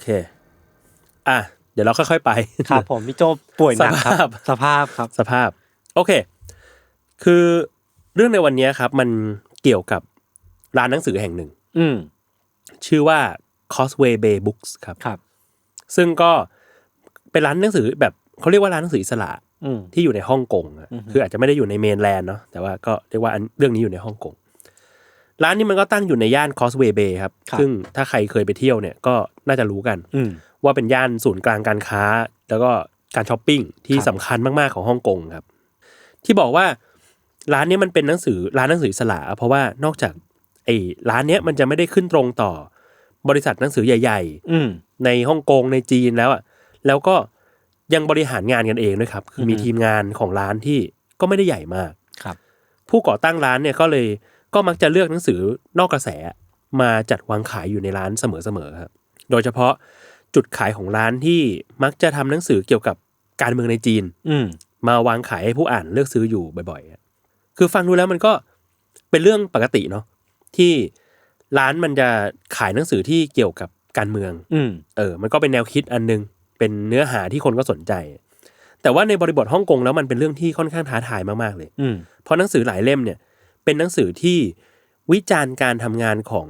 เค อะเดี๋ยวเราค่อยๆไปครับผมพี่โจป่วยหนักครับสภาพสภาพครับ สภาพ โอเค คือเรื่องในวันนี้ครับ มันเกี่ยวกับร้านหนังสือแห่งหนึ่ง อืมชื่อว่า Causeway Bay Books ครับครับ ซึ่งก็เป็นร้านหนังสือแบบเขาเรียกว่าร้านหนังสืออิสระอืมที่อยู่ในฮ่องกงอะคืออาจจะไม่ได้อยู่ในเมนแลนด์เนาะแต่ว่าก็เรียกว่าอันเรื่องนี้อยู่ในฮ่องกง ร้านนี้มันก็ตั้งอยู่ในย่าน Causeway Bay ครับครับ ซึ่งถ้าใครเคยไปเที่ยวเนี่ยก็น่าจะรู้กันอืมว่าเป็นย่านศูนย์กลางการค้า แล้วก็การช้อปปิ้งที่ครับสำคัญมากๆของฮ่องกงครับ ที่บอกว่าร้านเนี้ยมันเป็นหนังสือร้านหนังสืออิสระ เพราะว่านอกจากไอ้ร้านเนี้ยมันจะไม่ได้ขึ้นตรงต่อบริษัทหนังสือใหญ่อืมๆในฮ่องกงในจีนแล้วอะแล้วก็ยังบริหารงานกันเองด้วยครับ คือมีอือฮึทีมงานของร้านที่ก็ไม่ได้ใหญ่มากครับ ผู้ก่อตั้งร้านเนี่ยก็เลย ก็มักจะเลือกหนังสือนอกกระแสมาจัดวางขายอยู่ในร้านเสมอๆครับ โดยเฉพาะจุดขายของร้านที่มักจะทำหนังสือเกี่ยวกับการเมืองในจีน อืมมาวางขายให้ผู้อ่านเลือกซื้ออยู่บ่อยๆอะคือฟังดูแล้วมันก็เป็นเรื่องปกติเนาะที่ร้านมันจะขายหนังสือที่เกี่ยวกับการเมือง อืมเออ มันก็เป็นแนวคิดอันหนึง เป็นเนื้อหาที่คนก็สนใจ แต่ว่าในบริบทฮ่องกงแล้วมันเป็นเรื่องที่ค่อนข้างท้าทายมากๆเลยอืมเพราะหนังสือหลายเล่มเนี่ย เป็นหนังสือที่วิจารณ์การทำงานของ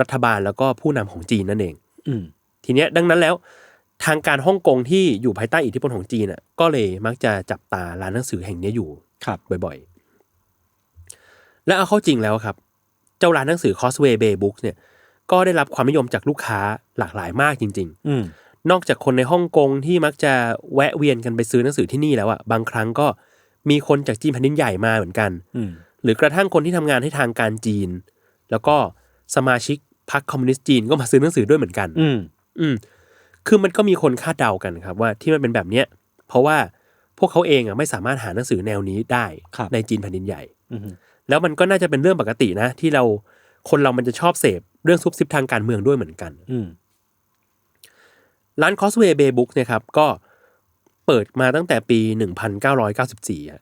รัฐบาลแล้วก็ผู้นำของจีนนั่นเอง อืมทีเนี้ยดังนั้นแล้วทางการฮ่องกงที่อยู่ภายใต้อิทธิพลของจีนอะ ก็เลยมักจะจับตาร้านหนังสือแห่งเนี้ยอยู่ครับบ่อยๆ และเอาเข้าจริงแล้วครับ เจ้าร้านหนังสือ Causeway Bay Books เนี่ย ก็ได้รับความนิยมจากลูกค้าหลากหลายมากจริงอืมๆนอกจากคนในฮ่องกงที่มักจะแวะเวียนกันไปซื้อหนังสือที่นี่แล้วอะบางครั้งก็มีคนจากจีนแผ่นดินใหญ่มาเหมือนกันอืม หรือกระทั่งคนที่ทำงานให้ทางการจีน แล้วก็สมาชิกพรรคคอมมิวนิสต์จีนก็มาซื้อหนังสือด้วยเหมือนกัน อืม อืม คือมันก็มีคนคาดเดากันครับ ว่าที่มันเป็นแบบเนี้ยเพราะว่าพวกเขาเองอะไม่สามารถหาหนังสือแนวนี้ได้ครับในจีนแผ่นดินใหญ่อืมแล้วมันก็น่าจะเป็นเรื่องปกตินะ ที่เราคนเรามันจะชอบเสพเรื่องซุบซิบทางการเมืองด้วยเหมือนกัน อืมร้าน Causeway Bay Book เนี่ยครับก็เปิดมาตั้งแต่ปี 1994อะ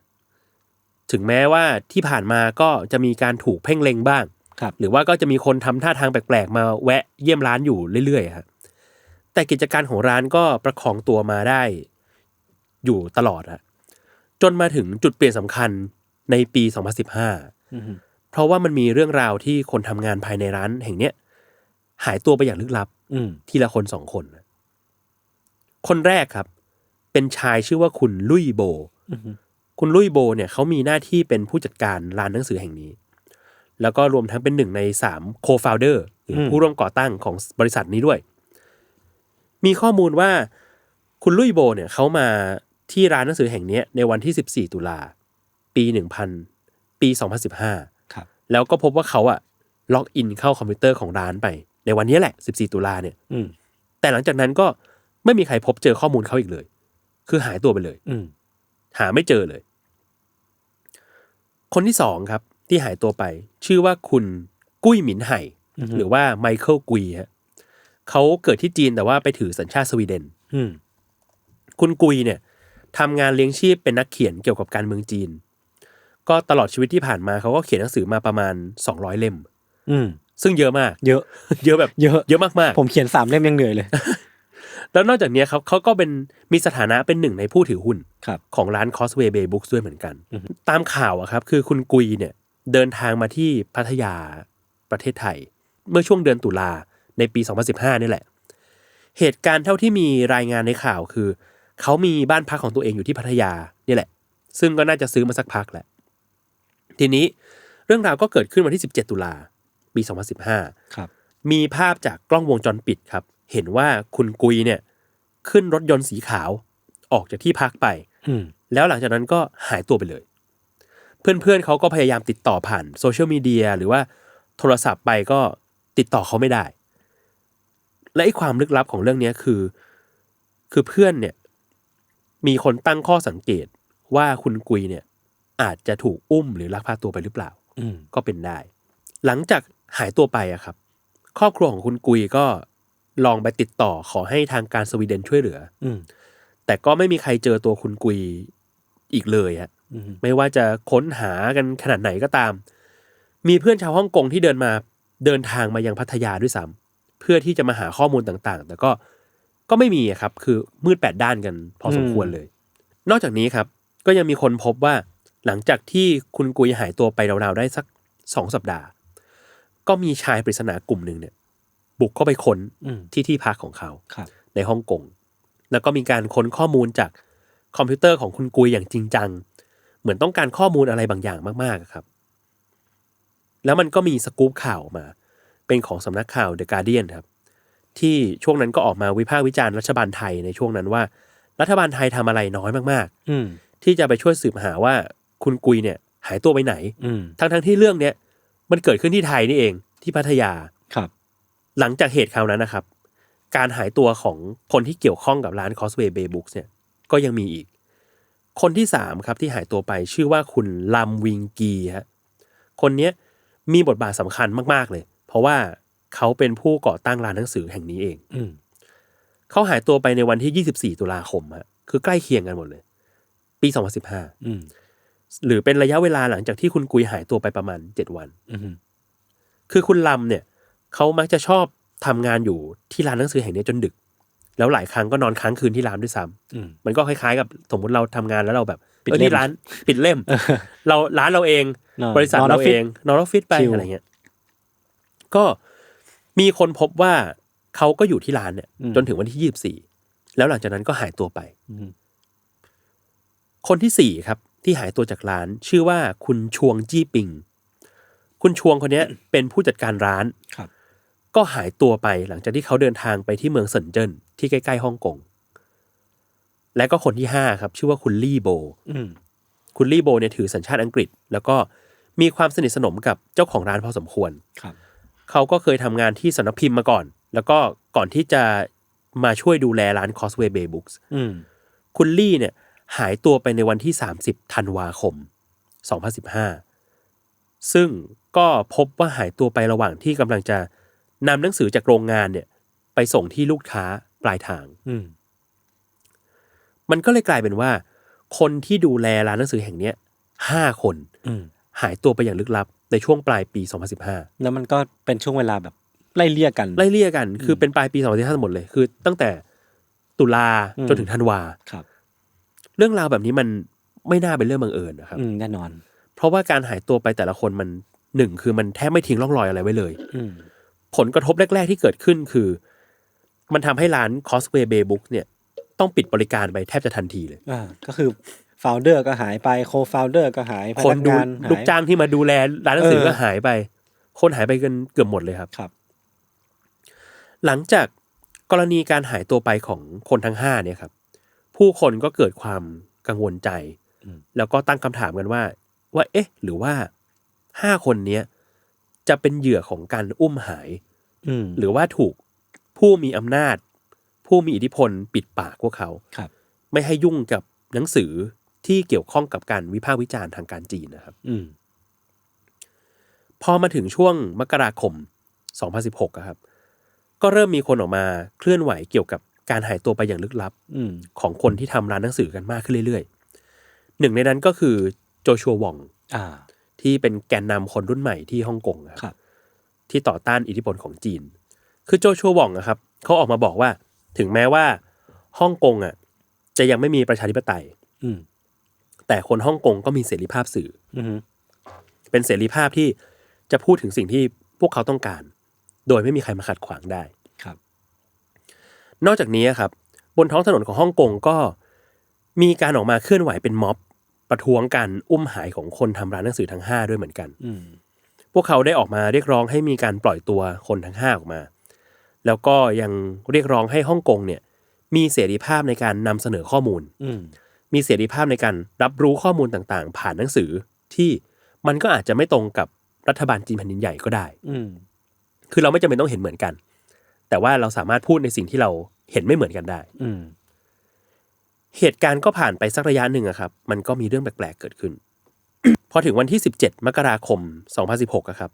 ถึงแม้ว่าที่ผ่านมาก็จะมีการถูกเพ่งเล็งบ้างครับหรือว่าก็จะมีคนทำท่าทางแปลกๆ มาแวะเยี่ยมร้านอยู่เรื่อยๆครับแต่กิจการของร้านก็ประคองตัวมาได้อยู่ตลอดอะจนมาถึงจุดเปลี่ยนสำคัญในปี 2015อืมเพราะว่ามันมีเรื่องราวที่คนทำงานภายในร้านแห่งเนี้ยหายตัวไปอย่างลึกลับอืมทีละคนสองคน คนแรกครับ เป็นชายชื่อว่าคุณลุยโบอืม คุณลุยโบเนี่ยเขามีหน้าที่เป็นผู้จัดการร้านหนังสือแห่งนี้ แล้วก็รวมทั้งเป็นหนึ่งในสามโคฟาวเดอร์หรือผู้ร่วมก่อตั้งของบริษัทนี้ด้วย มีข้อมูลว่าคุณลุยโบเนี่ยเขามาที่ร้านหนังสือแห่งเนี้ยในวันที่ 14 ตุลา ปี1000ปี 2015ครับแล้วก็พบว่าเขาอะล็อกอินเข้าคอมพิวเตอร์ของร้านไป ในวันนี้แหละ 14 ตุลาเนี่ยอืมแต่หลังจากนั้นก็ไม่มีใครพบเจอข้อมูลเขาอีกเลย คือหายตัวไปเลย อืม หาไม่เจอเลย คนที่สองครับ ที่หายตัวไป ชื่อว่าคุณกุ้ยหมินไห่หรือว่าไมเคิลกุยฮะเขาเกิดที่จีนแต่ว่าไปถือสัญชาติสวีเดนอืมคุณกุยเนี่ยทำงานเลี้ยงชีพเป็นนักเขียนเกี่ยวกับการเมืองจีน ก็ตลอดชีวิตที่ผ่านมาเขาก็เขียนหนังสือมาประมาณ200เล่ม อืมซึ่งเยอะมาก เยอะ เยอะแบบ เยอะ เยอะมากๆ ผมเขียนสามเล่มยังเหนื่อยเลย แล้วนอกจากเนี้ยครับเขาก็เป็นมีสถานะเป็นหนึ่งในผู้ถือหุ้นครับของร้าน Causeway Bay Books ด้วยเหมือนกัน ตามข่าวอะครับคือคุณกุยเนี่ยเดินทางมาที่พัทยาประเทศไทย เมื่อช่วงเดือนตุลาในปี 2015 นี่แหละ เหตุการณ์เท่าที่มีรายงานในข่าวคือ เขามีบ้านพักของตัวเองอยู่ที่พัทยานี่แหละ ซึ่งก็น่าจะซื้อมาสักพักแหละ ทีนี้เรื่องราวก็เกิดขึ้นวันที่ 17 ตุลาปี 2015 ครับ มีภาพจากกล้องวงจรปิดครับ เห็นว่าคุณกุยเนี่ย ขึ้นรถยนต์สีขาวออกจากที่พักไป อืมแล้วหลังจากนั้นก็หายตัวไปเลย เพื่อนๆเขาก็พยายามติดต่อผ่านโซเชียลมีเดียหรือว่าโทรศัพท์ไปก็ติดต่อเขาไม่ได้ และไอ้ความลึกลับของเรื่องเนี้ยคือ คือเพื่อนเนี่ย มีคนตั้งข้อสังเกตว่าคุณกุยเนี่ย อาจจะถูกอุ้มหรือลักพาตัวไปหรือเปล่าอืมก็เป็นได้ หลังจากหายตัวไปอะครับ ครอบครัวของคุณกุยก็ ลองไปติดต่อขอให้ทางการสวีเดนช่วยเหลือ อืมแต่ก็ไม่มีใครเจอตัวคุณกุยอีกเลยฮะอืมไม่ว่าจะค้นหากันขนาดไหนก็ตาม มีเพื่อนชาวฮ่องกงที่เดินมาเดินทางมายังพัทยาด้วยซ้ำเพื่อที่จะมาหาข้อมูลต่างๆ แต่ก็ก็ไม่มีอะครับ คือมืดแปดด้านกันพอสมควรเลย นอกจากนี้ครับ ก็ยังมีคนพบว่าหลังจากที่คุณกุยหายตัวไปราวๆได้สักสองสัปดาห์ ก็มีชายปริศนากลุ่มหนึ่งเนี่ย บุกเข้าไปค้นอืมที่ที่พักของเขาครับในฮ่องกงแล้วก็มีการค้นข้อมูลจากคอมพิวเตอร์ของคุณกุยอย่างจริงจัง เหมือนต้องการข้อมูลอะไรบางอย่างมากๆอะครับ แล้วมันก็มีสกู๊ปข่าวออกมา เป็นของสำนักข่าว The Guardian ครับ ที่ช่วงนั้นก็ออกมาวิพากษ์วิจารณ์รัฐบาลไทยในช่วงนั้นว่า รัฐบาลไทยทำอะไรน้อยมากอืมๆที่จะไปช่วยสืบหาว่าคุณกุยเนี่ย หายตัวไปไหนอืมทั้งๆที่เรื่องเนี้ยมันเกิดขึ้นที่ไทยนี่เองที่พัทยาครับ หลังจากเหตุคราวนั้นนะครับ การหายตัวของคนที่เกี่ยวข้องกับร้าน Cosway Bay Books เนี่ยก็ยังมีอีก คนที่สามครับที่หายตัวไปชื่อว่าคุณลัมวิงกีฮะคนเนี้ยมีบทบาทสำคัญมากๆเลย เพราะว่าเขาเป็นผู้ก่อตั้งร้านหนังสือแห่งนี้เองอืมเขาหายตัวไปในวันที่ 24 ตุลาคมฮะคือใกล้เคียงกันหมดเลย ปี 2015อืมหรือเป็นระยะเวลาหลังจากที่คุณกุยหายตัวไปประมาณ 7 วันอืมคือคุณลำเนี่ย เขามักจะชอบทำงานอยู่ที่ร้านหนังสือแห่งนี้จนดึก แล้วหลายครั้งก็นอนค้างคืนที่ร้านด้วยซ้ำอืมมันก็คล้ายๆกับสมมุติเราทำงานแล้วเราแบบปิดเออเล่มนี่ร้านปิดเล่ม เราร้านเราเองนอนบริษัทนอนอเราอฟฟิเอศงนอนออฟฟิศไปชิลอะไรเงี้ยก็มีคนพบว่าเขาก็อยู่ที่ร้านเนี่ยอืมจนถึงวันที่ยี่สิบสี่แล้วหลังจากนั้นก็หายตัวไปอืมคนที่สี่ครับ ที่หายตัวจากร้าน ชื่อว่าคุณชวงจี้ปิง คุณชวงคนเนี้ยเป็นผู้จัดการร้านครับ ก็หายตัวไปหลังจากที่เขาเดินทางไปที่เมืองเซินเจิ้นที่ใกล้ๆฮ่องกงและก็คนที่ห้าครับ ชื่อว่าคุณลี่โบอืมคุณลี่โบเนี่ยถือสัญชาติอังกฤษ แล้วก็มีความสนิทสนมกับเจ้าของร้านพอสมควรครับเขาก็เคยทำงานที่สำนักพิมพ์มาก่อน แล้วก็ก่อนที่จะมาช่วยดูแลร้าน Cosway Bay Books อืมคุณลี่เนี่ย หายตัวไปในวันที่ 30ธันวาคม 2015 ซึ่งก็พบว่าหายตัวไประหว่างที่กำลังจะ นำหนังสือจากโรงงานเนี่ย ไปส่งที่ลูกค้าปลายทาง อืมมันก็เลยกลายเป็นว่า คนที่ดูแลร้านหนังสือแห่งเนี้ยห้าคนอืมหายตัวไปอย่างลึกลับในช่วงปลายปี 2015 แล้วมันก็เป็นช่วงเวลาแบบไล่เลี่ยกัน ไล่เลี่ยกันคือเป็นปลายปี 2015หมดเลย คือตั้งแต่ตุลาอืม จนถึงธันวา ครับ เรื่องราวแบบนี้มันไม่น่าเป็นเรื่องบังเอิญนะครับ อืมแน่นอน เพราะว่าการหายตัวไปแต่ละคนมันหนึ่งคือมันแทบไม่ทิ้งร่องรอยอะไรไว้เลย อืม ผลกระทบแรก ๆ ที่เกิดขึ้นคือ มันทำให้ร้าน Cosway Bay Book เนี่ย ต้องปิดบริการไปแทบจะทันทีเลยอ่าก็คือฟ o u เดอร์ก็หายไปโคฟ o u เดอร์ก็หายพคนนักดูงานหายลูกจ้างที่มาดูแลร้านหนังสือเออก็หายไป คนหายไปกันเกือบหมดเลยครับครับ หลังจากกรณีการหายตัวไปของคนทั้งห้าเนี่ยครับ ผู้คนก็เกิดความกังวลใจอืมแล้วก็ตั้งคำถามกันว่า ว่า เอ๊ะ หรือว่าห้าคนเนี้ย จะเป็นเหยื่อของการอุ้มหาย อืมหรือว่าถูกผู้มีอำนาจ ผู้มีอิทธิพลปิดปากพวกเขา ครับ ไม่ให้ยุ่งกับหนังสือที่เกี่ยวข้องกับการวิพากษ์วิจารณ์ทางการจีนนะครับ อืม พอมาถึงช่วงมกราคม 2016อะครับ ก็เริ่มมีคนออกมาเคลื่อนไหวเกี่ยวกับการหายตัวไปอย่างลึกลับ อืม ของคนที่ทำร้านหนังสือกันมากขึ้นเรื่อยๆ หนึ่งในนั้นก็คือโจชัววอง อ่า ที่เป็นแกนนำคนรุ่นใหม่ที่ฮ่องกงครับครับที่ต่อต้านอิทธิพลของจีน คือโจชัววองนะครับเขาออกมาบอกว่า ถึงแม้ว่าฮ่องกงอะ จะยังไม่มีประชาธิปไตย อืมแต่คนฮ่องกงก็มีเสรีภาพสื่อ อืมเป็นเสรีภาพที่จะพูดถึงสิ่งที่พวกเขาต้องการ โดยไม่มีใครมาขัดขวางได้ครับ นอกจากนี้ครับ บนท้องถนนของฮ่องกงก็มีการออกมาเคลื่อนไหวเป็นม็อบ ประท้วงการอุ้มหายของคนทำร้านหนังสือทั้งห้าด้วยเหมือนกันอืมพวกเขาได้ออกมาเรียกร้องให้มีการปล่อยตัวคนทั้งห้าออกมา แล้วก็ยังเรียกร้องให้ฮ่องกงเนี่ย มีเสรีภาพในการนำเสนอข้อมูลอืมมีเสรีภาพในการรับรู้ข้อมูลต่างๆ ผ่านหนังสือที่มันก็อาจจะไม่ตรงกับรัฐบาลจีนแผ่นดินใหญ่ก็ได้ อืมคือเราไม่จำเป็นต้องเห็นเหมือนกัน แต่ว่าเราสามารถพูดในสิ่งที่เราเห็นไม่เหมือนกันได้ อืม เหตุการณ์ก็ผ่านไปสักระยะหนึ่งอะครับ มันก็มีเรื่องแปลกๆเกิดขึ้น พอถึงวันที่ 17 มกราคม 2016อะครับ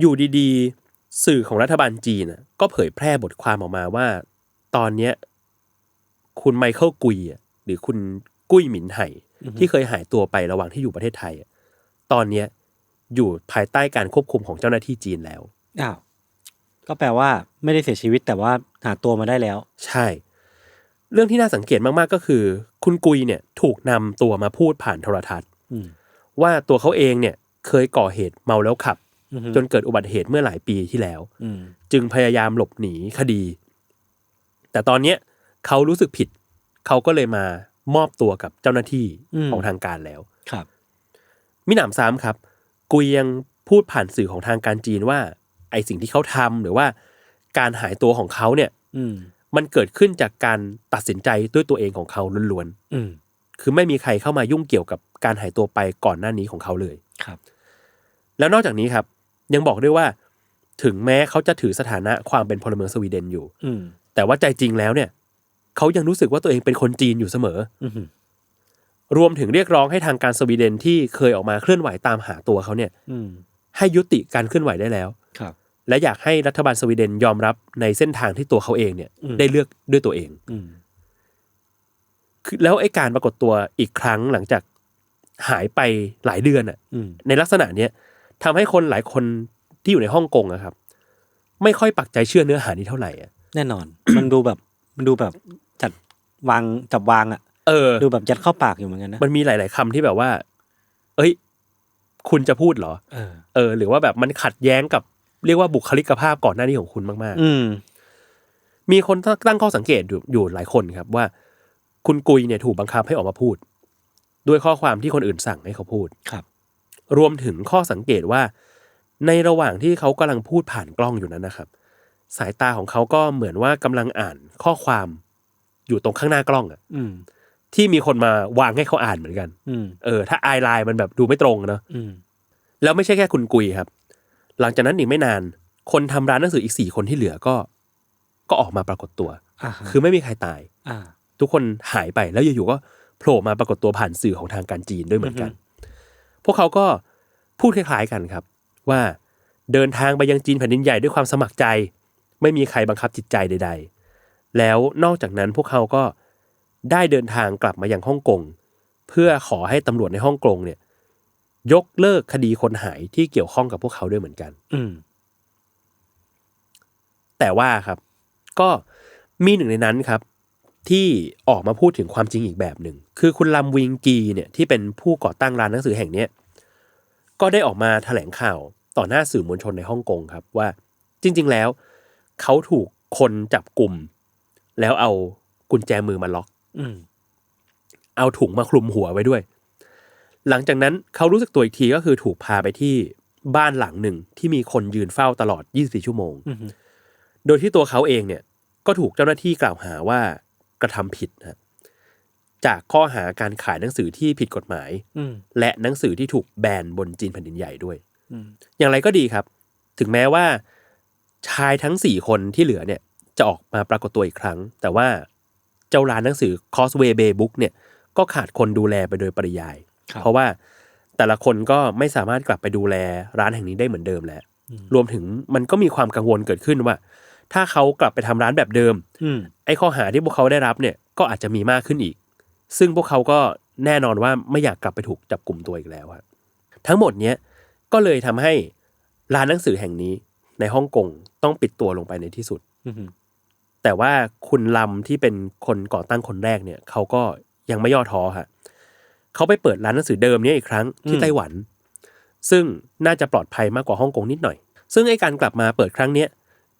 อยู่ดีๆ สื่อของรัฐบาลจีนอะก็เผยแพร่บทความออกมาว่า ตอนเนี้ยคุณไมเคิลกุยอะหรือคุณกุ้ยหมินไห่ที่เคยหายตัวไประหว่างที่อยู่ประเทศไทยอะตอนเนี้ยอยู่ภายใต้การควบคุมของเจ้าหน้าที่จีนแล้ว อ้าว ก็แปลว่าไม่ได้เสียชีวิตแต่ว่าหาตัวมาได้แล้ว ใช่ เรื่องที่น่าสังเกตมากๆก็คือ คุณกุยเนี่ยถูกนำตัวมาพูดผ่านโทรทัศน์อืมว่าตัวเขาเองเนี่ยเคยก่อเหตุเมาแล้วขับอือฮึจนเกิดอุบัติเหตุเมื่อหลายปีที่แล้วอืมจึงพยายามหลบหนีคดี แต่ตอนเนี้ยเขารู้สึกผิด เขาก็เลยมามอบตัวกับเจ้าหน้าที่ของทางการแล้วครับ มิหนำซ้ำครับกุยยังพูดผ่านสื่อของทางการจีนว่า ไอสิ่งที่เขาทำหรือว่า การหายตัวของเขาเนี่ย อื มมันเกิดขึ้นจากการตัดสินใจด้วยตัวเองของเขาล้วนอืมๆคือไม่มีใครเข้ามายุ่งเกี่ยวกับการหายตัวไปก่อนหน้านี้ของเขาเลย ครับ แล้วนอกจากนี้ครับ ยังบอกด้วยว่า ถึงแม้เขาจะถือสถานะความเป็นพลเมืองสวีเดนอยู่ อืม แต่ว่าใจจริงแล้วเนี่ยเขายังรู้สึกว่าตัวเองเป็นคนจีนอยู่เสมอ อืม รวมถึงเรียกร้องให้ทางการสวีเดนที่เคยออกมาเคลื่อนไหวตามหาตัวเขาเนี่ย อืม ให้ยุติการเคลื่อนไหวได้แล้วครับ และอยากให้รัฐบาลสวีเดนยอมรับในเส้นทางที่ตัวเขาเองเนี่ยอืมได้เลือกด้วยตัวเองอืมคือแล้วไอ้การปรากฏตัวอีกครั้งหลังจากหายไปหลายเดือนอะอืมในลักษณะเนี้ยทำให้คนหลายคนที่อยู่ในฮ่องกงอะครับ ไม่ค่อยปักใจเชื่อเนื้อหานี้เท่าไหร่อะแน่นอน มันดูแบบมันดูแบบจัดวางจับวางอะเออ ดูแบบยัดเข้าปากอยู่เหมือนกันนะมันมีหลาย ๆคำที่แบบว่า เอ้ย คุณจะพูดเหรอ เออเออหรือว่าแบบมันขัดแย้งกับ เรียกว่าบุคลิกภาพก่อนหน้านี้ของคุณมากอืมๆมีคนตั้งข้อสังเกตอยู่อยู่หลายคนครับว่า คุณกุยเนี่ยถูกบังคับให้ออกมาพูด ด้วยข้อความที่คนอื่นสั่งให้เขาพูดครับ รวมถึงข้อสังเกตว่า ในระหว่างที่เขากำลังพูดผ่านกล้องอยู่นั้นนะครับ สายตาของเขาก็เหมือนว่ากำลังอ่านข้อความอยู่ตรงข้างหน้ากล้องอะอืมที่มีคนมาวางให้เขาอ่านเหมือนกันอืมเออ ถ้าไอไลน์มันแบบดูไม่ตรงอะเนอะอืมแล้วไม่ใช่แค่คุณกุยครับ หลังจากนั้นอีกไม่นาน คนทำร้านหนังสืออีกสี่คนที่เหลือก็ ก็ออกมาปรากฏตัวอ่าฮะคือไม่มีใครตายอ่าทุกคนหายไปแล้วอยู่ๆก็โผล่มาปรากฏตัวผ่านสื่อของทางการจีนด้วยเหมือนกัน พวกเขาก็พูดคล้ายๆกันครับ ว่าเดินทางไปยังจีนแผ่นดินใหญ่ด้วยความสมัครใจ ไม่มีใครบังคับจิตใจใด ๆ แล้วนอกจากนั้นพวกเขาก็ได้เดินทางกลับมายังฮ่องกงเพื่อขอให้ตำรวจในฮ่องกงเนี่ย ยกเลิกคดีคนหายที่เกี่ยวข้องกับพวกเขาด้วยเหมือนกัน อืม แต่ว่าครับ ก็มีหนึ่งในนั้นครับ ที่ออกมาพูดถึงความจริงอีกแบบหนึ่ง คือคุณลำวิงกีเนี่ยที่เป็นผู้ก่อตั้งร้านหนังสือแห่งเนี้ยก็ได้ออกมาแถลงข่าวต่อหน้าสื่อมวลชนในฮ่องกงครับ ว่าจริง ๆ แล้ว เขาถูกคนจับกลุ่ม แล้วเอากุญแจมือมาล็อก อืม เอาถุงมาคลุมหัวไว้ด้วย หลังจากนั้นเขารู้สึกตัวอีกทีก็คือถูกพาไปที่บ้านหลังหนึ่งที่มีคนยืนเฝ้าตลอด 24 ชั่วโมงอืมโดยที่ตัวเขาเองเนี่ยก็ถูกเจ้าหน้าที่กล่าวหาว่ากระทำผิดนะจากข้อหาการขายหนังสือที่ผิดกฎหมายอืมและหนังสือที่ถูกแบนบนจีนแผ่นดินใหญ่ด้วยอืมอย่างไรก็ดีครับ ถึงแม้ว่า ชายทั้งสี่คนที่เหลือเนี่ย จะออกมาปรากฏตัวอีกครั้ง แต่ว่าเจ้าร้านหนังสือ Causeway Bay Book เนี่ยก็ขาดคนดูแลไปโดยปริยายครับ เพราะว่าแต่ละคนก็ไม่สามารถกลับไปดูแลร้านแห่งนี้ได้เหมือนเดิมแล้ว รวมถึงมันก็มีความกังวลเกิดขึ้นว่า ถ้าเขากลับไปทำร้านแบบเดิมอืมไอ้ข้อหาที่พวกเขาได้รับเนี่ยก็อาจจะมีมากขึ้นอีก ซึ่งพวกเขาก็แน่นอนว่าไม่อยากกลับไปถูกจับกลุ่มตัวอีกแล้วครับทั้งหมดเนี้ยก็เลยทำให้ร้านหนังสือแห่งนี้ในฮ่องกงต้องปิดตัวลงไปในที่สุดอืมแต่ว่าคุณลำที่เป็นคนก่อตั้งคนแรกเนี่ย เขาก็ยังไม่ย่อท้อฮะ เขาไปเปิดร้านหนังสือเดิมเนี้อีกครั้งที่ไต้หวัน ซึ่งน่าจะปลอดภัยมากกว่าฮ่องกงนิดหน่อย ซึ่งไอ้การกลับมาเปิดครั้งเนี้ย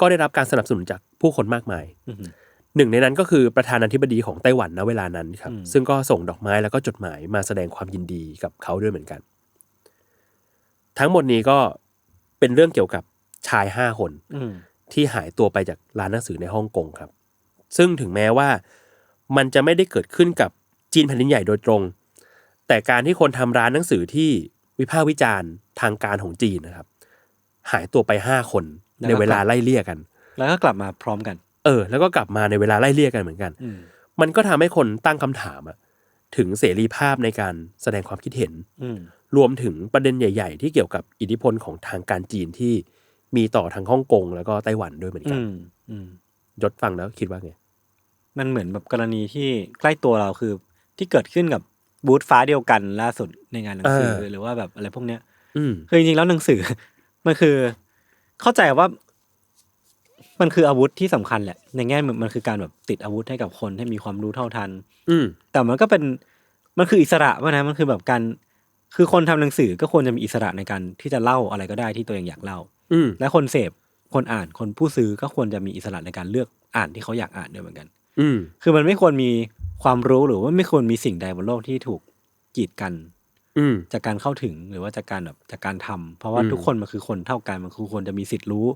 ก็ได้รับการสนับสนุนจากผู้คนมากมายอืมหนึ่งในนั้นก็คือประธานาธิบดีของไต้หวันณเวลานั้นครับอืมซึ่งก็ส่งดอกไม้แล้วก็จดหมายมาแสดงความยินดีกับเขาด้วยเหมือนกัน ทั้งหมดนี้ก็เป็นเรื่องเกี่ยวกับชายห้าคนอืมที่หายตัวไปจากร้านหนังสือในฮ่องกงครับ ซึ่งถึงแม้ว่ามันจะไม่ได้เกิดขึ้นกับจีนแผ่นดินใหญ่โดยตรง แต่การที่คนทำร้านหนังสือที่วิพากษ์วิจารณ์ทางการของจีนนะครับ หายตัวไปห้าคนในเวลาไล่เลี่ยกัน แล้วก็กลับมาพร้อมกัน เออ แล้วก็กลับมาในเวลาไล่เลี่ยกันเหมือนกันอืมมันก็ทำให้คนตั้งคำถามอะถึงเสรีภาพในการแสดงความคิดเห็นอืมรวมถึงประเด็นใหญ่ ๆ ที่เกี่ยวกับอิทธิพลของทางการจีนที่มีต่อทางฮ่องกงแล้วก็ไต้หวันด้วยเหมือนกัอืนมอืมยศฟังแล้วคิดว่าไง มันเหมือนแบบกรณีที่ใกล้ตัวเราคือที่เกิดขึ้นกับ บูธฟ้าเดียวกันล่าสุดในงานหนังสือเออหรือว่าแบบอะไรพวกเนี้ยอืมคือจริงๆแล้วหนังสือ มันคือ เข้าใจว่า มันคืออาวุธที่สำคัญแหละในแง่มันมันคือการแบบติดอาวุธให้กับคนให้มีความรู้เท่าทัน อืมแต่มันก็เป็นมันคืออิสระป่ะนะมันคือแบบการคือคนทำหนังสือก็ควรจะมีอิสระในการที่จะเล่าอะไรก็ได้ที่ตัวเองอยากเล่า อืมและคนเสพคนอ่านคนผู้ซื้อก็ควรจะมีอิสระในการเลือกอ่านที่เขาอยากอ่านด้วยเหมือนกัน อืมคือมันไม่ควรมี ความรู้หรือว่าไม่ควรมีสิ่งใดบนโลกที่ถูกกีดกัน อืม จากการเข้าถึงหรือว่าจากการแบบจากการทำเพราะว่าอืม ทุกคนมันคือคนเท่ากันมันคือควรจะมีสิทธิ์รู้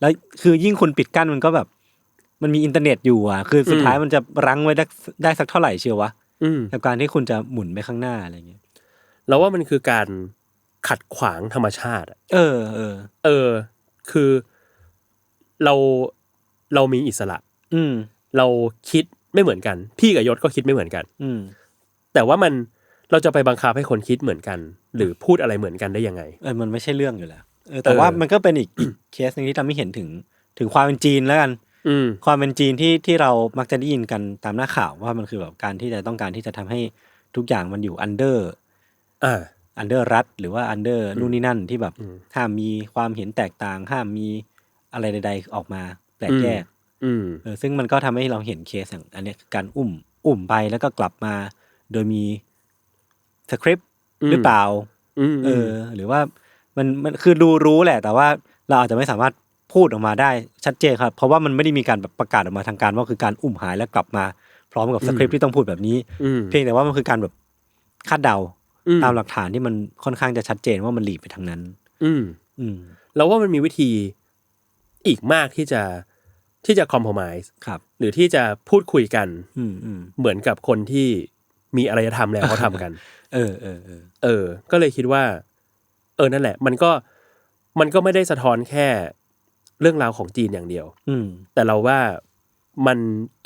แล้วคือยิ่งคุณปิดกั้นมันก็แบบ มันมีอินเทอร์เน็ตอยู่อะ คือสุดท้ายมันจะรั้งไว้ได้ได้สักเท่าไหร่เชียววะอืมกับการที่คุณจะหมุนไปข้างหน้าอะไรเงี้ยเราว่ามันคือการขัดขวางธรรมชาติอะเออเออ เออ คือเราเรามีอิสระ อืม เราคิด ไม่เหมือนกัน พี่กับยศก็คิดไม่เหมือนกัน อืม แต่ว่ามันเราจะไปบังคับให้คนคิดเหมือนกัน หรือพูดอะไรเหมือนกันได้ยังไง เออมันไม่ใช่เรื่องอยู่แล้วเออแต่เออว่ามันก็เป็นอีกอีกเคสหนึ่งที่ทำให้เห็นถึงถึงความเป็นจีนแล้วกัน อืม ความเป็นจีนที่ที่เรามักจะได้ยินกันตามหน้าข่าวว่ามันคือแบบการที่จะต้องการที่จะทำให้ทุกอย่างมันอยู่อันเดอร์ อ่า อันเดอร์รัฐหรือว่าอันเดอร์นู่นนี่นั่นที่แบบอืมห้ามมีความเห็นแตกต่างห้ามมีอะไรใด ๆ ออกมาแปลกแยก อืมเออซึ่งมันก็ทำให้เราเห็นเคสอย่างอันเนี้ยคือการอุ้ม อุ้มไปแล้วก็กลับมา โดยมีสคริปต์อืมหรือเปล่า อืมเออ หรือว่ามันมันคือดูรู้แหละ แต่ว่าเราอาจจะไม่สามารถพูดออกมาได้ชัดเจนครับ เพราะว่ามันไม่ได้มีการแบบประกาศออกมาทางการว่าคือการอุ้มหายแล้วกลับมา พร้อมกับสคริปต์ที่ต้องพูดแบบนี้อืมเพียงแต่ว่ามันคือการแบบคาดเดา อืมตามหลักฐานที่มันค่อนข้างจะชัดเจนว่ามันหลีดไปทางนั้น อืม อืม เราว่ามันมีวิธีอีกมากที่จะ ที่จะคอม p r o m i s e ครับหรือที่จะพูดคุยกันอืมอืมเหมือนกับคนที่มีอารยธรรมแล้วเขาทำกัน เออเออเออเออ ก็เลยคิดว่า เออนั่นแหละ มันก็มันก็ไม่ได้สะท้อนแค่เรื่องราวของจีนอย่างเดียว อืมแต่เราว่ามัน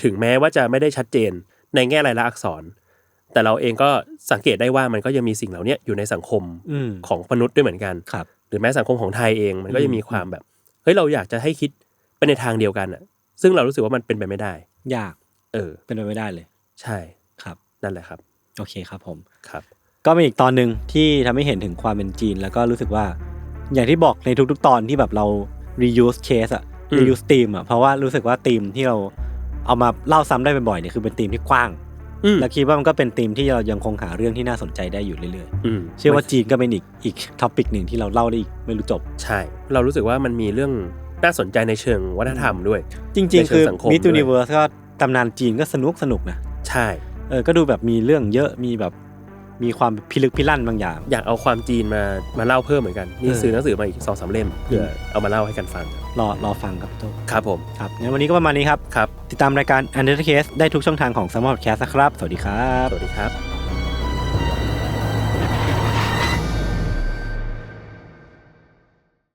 ถึงแม้ว่าจะไม่ได้ชัดเจนในแง่รายละอักษร แต่เราเองก็สังเกตได้ว่ามันก็ยังมีสิ่งเหล่านี้อยู่ในสังคมอืมของมนุษย์ด้วยเหมือนกันครับ หรือแม้สังคมของไทยเองมันก็อืมยังมีความแบบเฮ้ยเราอยากจะให้คิด ไปในทางเดียวกันอะซึ่งเรารู้สึกว่ามันเป็นไปไม่ได้ ยาก เออ เป็นไปไม่ได้เลย ใช่ครับ นั่นแหละครับ โอเคครับผม ครับ ก็เป็นอีกตอนหนึ่งที่ทำให้เห็นถึงความเป็นจีน แล้วก็รู้สึกว่า อย่างที่บอกในทุก ๆ ตอนที่แบบเรา reuse case อะอืม reuse theme อะเพราะว่ารู้สึกว่าธีมที่เราเอามาเล่าซ้ำได้บ่อยๆเนี่ยคือเป็นธีมที่กว้างอืมและคิดว่ามันก็เป็นธีมที่เรายังคงหาเรื่องที่น่าสนใจได้อยู่เรื่อยอืมๆเชื่อว่าจีนก็เป็นอีกอีกท็อปิกหนึ่งที่เราเล่าได้อีกไม่รู้จบ ใช่ เรารู้สึกว่ามันมีเรื่อง น่าสนใจในเชิงวัฒนธรรมด้วย จริงในๆเชิงคือสังคม Miss ด้วย Universe ก็ตำนานจีนก็สนุกสนุกนะ ใช่เออก็ดูแบบมีเรื่องเยอะมีแบบมีความพิลึกพิลั่นบางอย่าง อยากเอาความจีนมามาเล่าเพิ่มเหมือนกันนี่เออซื้อหนังสือมาอีกสองสามเล่มเพื่อเอามาเล่าให้กันฟัง รอรอฟังครับพี่โตครับผมครับงั้นวันนี้ก็ประมาณนี้ครับครับ ติดตามรายการ u n d e r Case ได้ทุกช่องทางของ s ซ m o r Podcast นะครับ สวัสดีครับ สวัสดีครับ